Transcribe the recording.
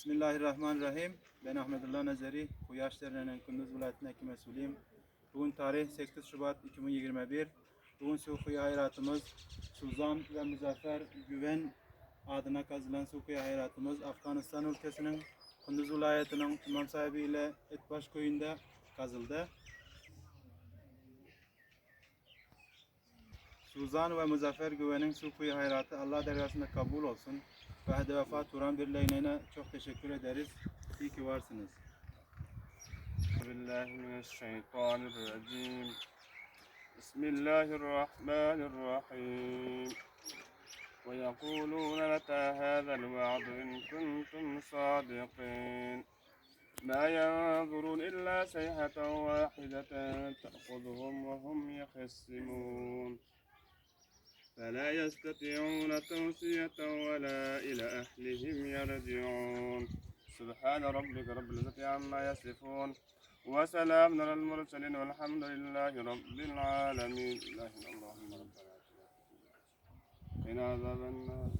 Bismillahirrahmanirrahim. Ben Ahmedullah Nazeri. Bu yaş derneğinin Kunduz vilayetindeki mesulüyüm. Bugün tarih 8 Şubat 2021. Bugün Sufi hayratımız Suzan ve Muzaffer Güven adına kazılan Sufi hayratımız Afganistan ülkesinin Kunduz vilayetinin imam sahibi ile Etbaş köyünde kazıldı. Suzan ve Muzaffer Güven'in Sufi hayratı Allah dergasında kabul olsun. Ve Hadi Vefa Turan Birliği'ne çok teşekkür ederiz. İyi ki varsınız. بالله من الشيطان الرجيم بسم الله الرحمن الرحيم ويقولون متى هذا الوعد إن كنتم صادقين ما ينظرون إلا صيحة واحدة تأخذهم وهم يخصمون فلا يستطيعون توصية ولا إلى أهلهم يرجعون. سبحان ربك رب العزة عما يصفون. وسلام على المرسلين والحمد لله رب العالمين. لا إله إلا الله ربنا قنا عذاب النار.